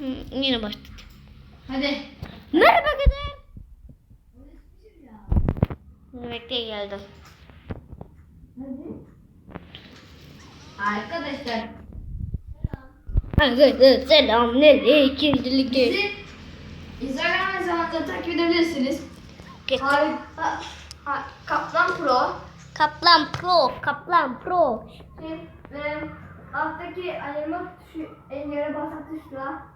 Hı, yine başladı. Hadi. Merhaba kadar. Bekle geldim. Arkadaşlar Arkadaşlar selam ikincilik bizi Instagram hesabımızdan takip edebilirsiniz. Harika. Ha, Kaplan Pro. Kaplan Pro, Kaplan Pro. Şey, ve alttaki ayırma tuşu en yere basan tuşla.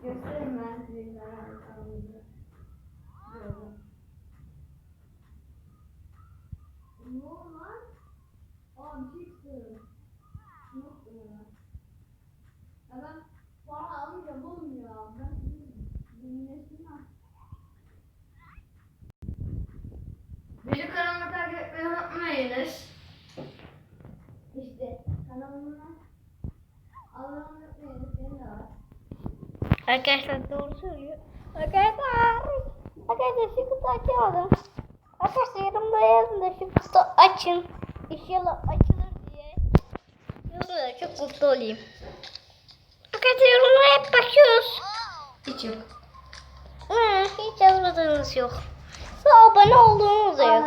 Instagram hesabımızı. Böyle. Ne oldu lan? Aa bir şey çıktı. Ne yaptım ya? Ben para oğlum ya. Ben dinlesin ha. Benim kanalımı takip etmeyi unutmayınız. İşte kanalımı abone olmayı unutmayınız. Benim de var. Arkadaşlar doğru söylüyor. Arkadaşlar. Arkadaşlar şu kutu açamadım. Arkadaşlar yorumda yazın da şu kutu açın. İnşallah açılır diye. Yorumlara çok mutlu olayım. Arkadaşlar yorumlara hep bakıyoruz. Hiç yok. Hı, hiç yazmadığınız yok. Ve abone olduğunuz da yok.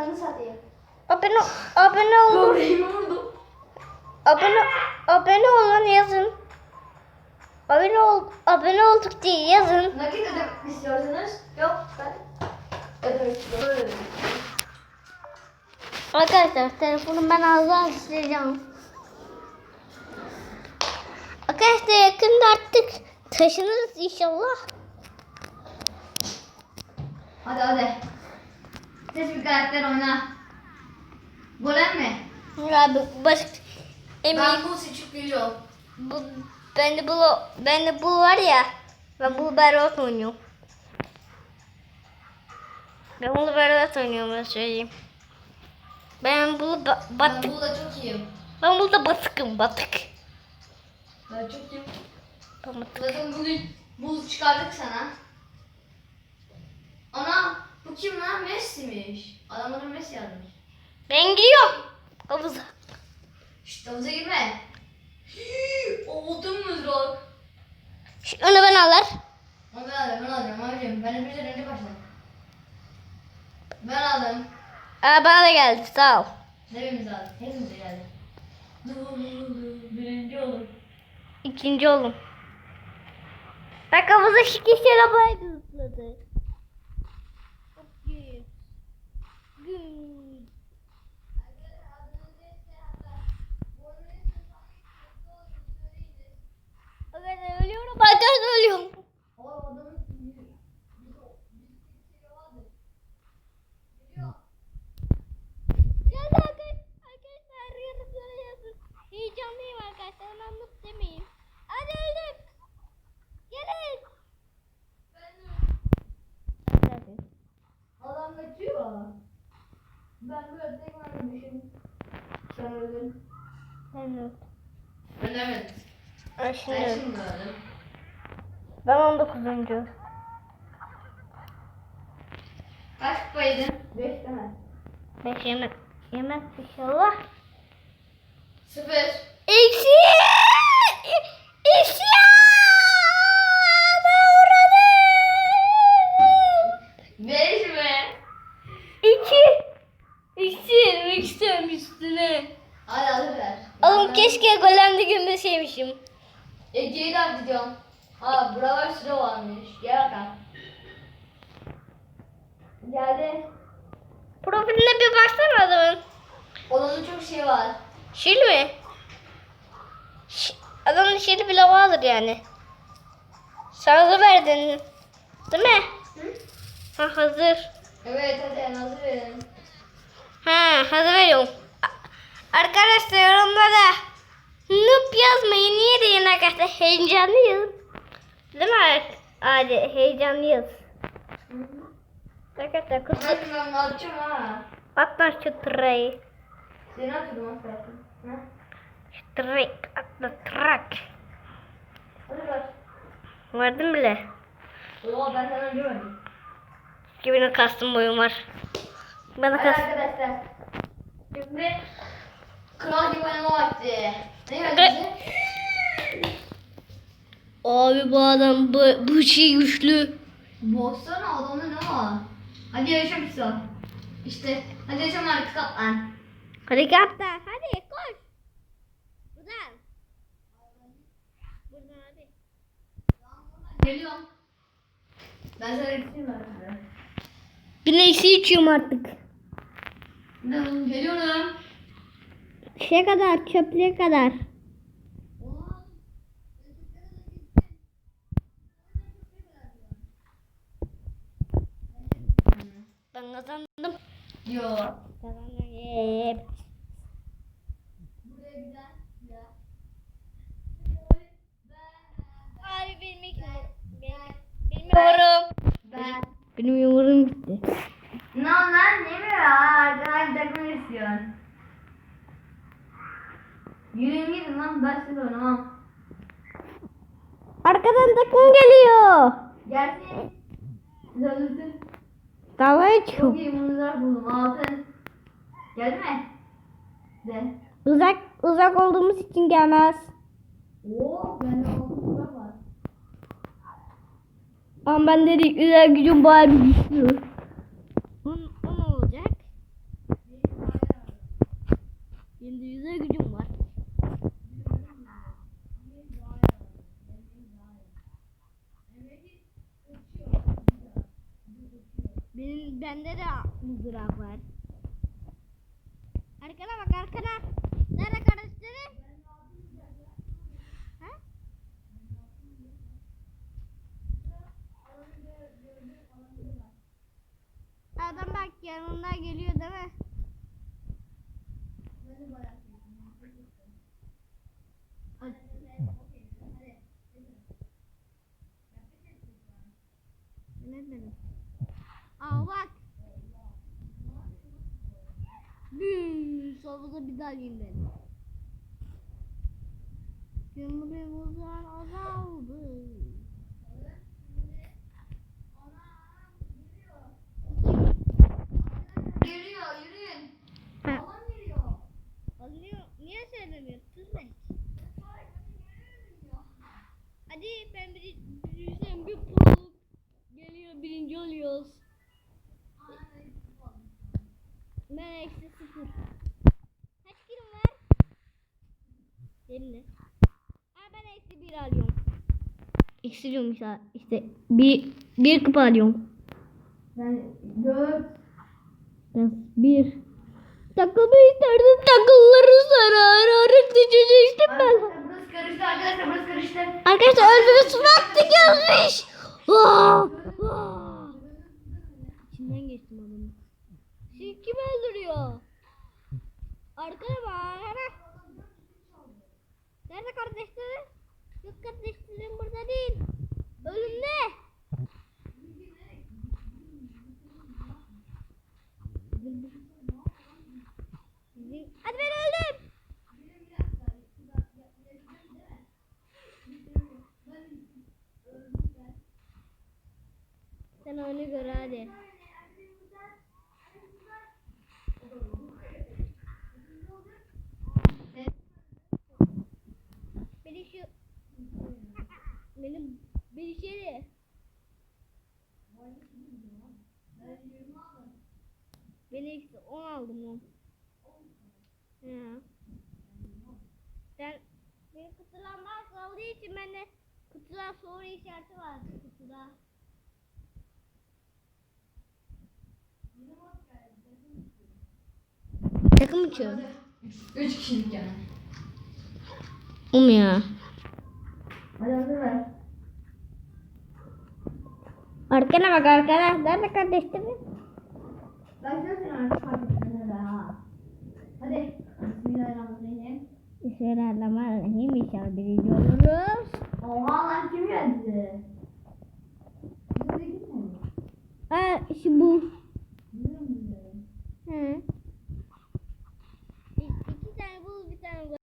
Abone, abone olun. Doğruyu vurdum. Abone, abone olun yazın. Abone, ol, abone olduk diye yazın. Nakit ödemek istiyorsanız yok ben ödemek istiyorum. Arkadaşlar telefonu ben ağzına sileceğim. Arkadaşlar yakında artık taşınırız inşallah. Hadi hadi. Ses bir karakter oyna. Golem mi? Abi baş emin Ben bu seçip geliyorum. bu ben de bu ben de bu var ya ben bu berbat oynuyorum. Ben bunu berbat oynuyorum ben söyleyeyim. Ben bunu ba- Ben batık bu da çok iyiyim. ben burada batıkım batık. Ben çok iyiyim. Ben batık. Zaten bugün buz çıkardık sana. Ana bu kim lan? Messi'miş. Adamların Messi yazmış. Ben gidiyorum havuza. Şşt havuza girme. Hii, Oldum mızrak. Şu- Onu ben alır. Onu ben alacağım, ben alacağım abicim. Ben hepinizden önce başladım. Ben aldım. Aa, bana da geldi sağ ol. Hepimiz aldık. Hepimize geldi. Birinci olur. İkinci oğlum. Bak havuza kişi arabayı zıpladı. Arkadaşlar ölüyorum. Arkadaşlar ölüyorum. O adamın bir- bir- bir şey vardı. Geliyor. Geldi arkadaşlar. Arkadaşlar yarısına yazın. Heyecanlıyım arkadaşlar. Hemen mutlu demeyin. Hadi öldüm. Gelin. Ben Ben böyle tek vermişim. Sen öldün. Ben Ben demedim. Ben Ben şimdi şimdi öldüm. Ben 19. Kaç kupaydın? Beş tane. Beş yemek. Yemez inşallah. Sıfır. Eksi. Oğlum keşke golemde gümüşeymişim. Ece'yi de atacağım. Ha buralar süre varmış. Gel bakalım. Geldi. Profiline bir baksana adamın. Olanın çok şey var. Şil mi? Ş- Adamın şili bile vardır yani. Sağlı verdin. Değil mi? Hı? Ha hazır. Evet hadi hazır verin. Ha hazır veriyorum. Arkadaşlar yorumlara noob yazmayın. Niye deyin arkadaşlar? Heyecanlıyız. Değil mi? Hadi heyecanlıyız. Arkadaşlar kutu. Hadi ben atacağım ha. Atma şu tırayı. Seni atıyordum? Şu tırayı. Atla trak. Hadi. Vardım bile. Oo ben sana. Ki benim kastım boyum var. Bana kastım. arkadaşlar. Şimdi kral gibi oynama vakti. Ne verdin bize? Abi bu adam bu, bu şey güçlü. Baksana adamda ne var? Hadi yaşam işte. İşte hadi yaşam artık kaplan. Hadi kaptan hadi koş. Buradan. Buradan hadi. Geliyorum. Ben sana gideyim ben. Bir neyse içiyorum artık. Geliyorum. Şey kadar çöplüğe kadar. Ben kazandım. Yok. Kazandım. Yep. Buraya. Abi bilmiyorum. Bilmiyorum. Ben. Benim yumurum gitti. Ne lan ne mi ya? Arkadan takım istiyorsun. Yürüyün gidin lan ben size oynamam. Arkadan takım geliyor. Gelsin. Zöldürsün. Davaya Çok iyi muzlar buldum altın. Geldi mi? De. Uzak uzak olduğumuz için gelmez. Oo bende altın var. Ama ben de güzel gücüm bayağı bir güçlü. O, o ne olacak? Benim de güzel gücüm var. Benim bende de mızrak var. Arkana bak arkana. Nerede kardeşlerim? Ha? Adam bak yanına geliyor değil mi? Ne dedim? Aa bak. Sonra bir yiyeyim ben. Cumhurumuzdan azaldı. Yürüyün. Alan geliyor. Alıyor. Niye söylemiyorsun sen? Hadi ben bir sen bir pro geliyor birinci oluyoruz. Ben eksi sıfır. Kaç kilo var? Senin ne? Aa ben eksi bir alıyorum. Eksi diyorum işte, işte bir, bir kupa alıyorum. Ben dört. Ben bir. Takımı istersen takılları sana hararet düşeceksin ben. Burası karıştı arkadaşlar burası karıştı. Arkadaşlar öldürüş vakti gelmiş. İçinden geçtim adamı. Şimdi kim öldürüyor? Arkada bak. Hemen. Nerede kardeşlerim? Yok kardeşlerim burada değil. Ölümde. Hadi ben öldüm. Sen onu gör hadi. Beni şu benim bir şey Ben eksi 10 aldım on. Ya. Ben benim kutulanmaz olduğu için bende kutular soru işareti var kutuda. Takım uçuyor. Üç kişilik yani. Um ya. Arkana bak arkana. Nerede kardeşlerim? Ettim ha. Hadi. Bismillahirrahmanirrahim. Bismillahirrahmanirrahim. İnşallah birinci oluruz. Oha lan kim geldi? Aa, şu bu. Hı. İki tane bul bir tane bul.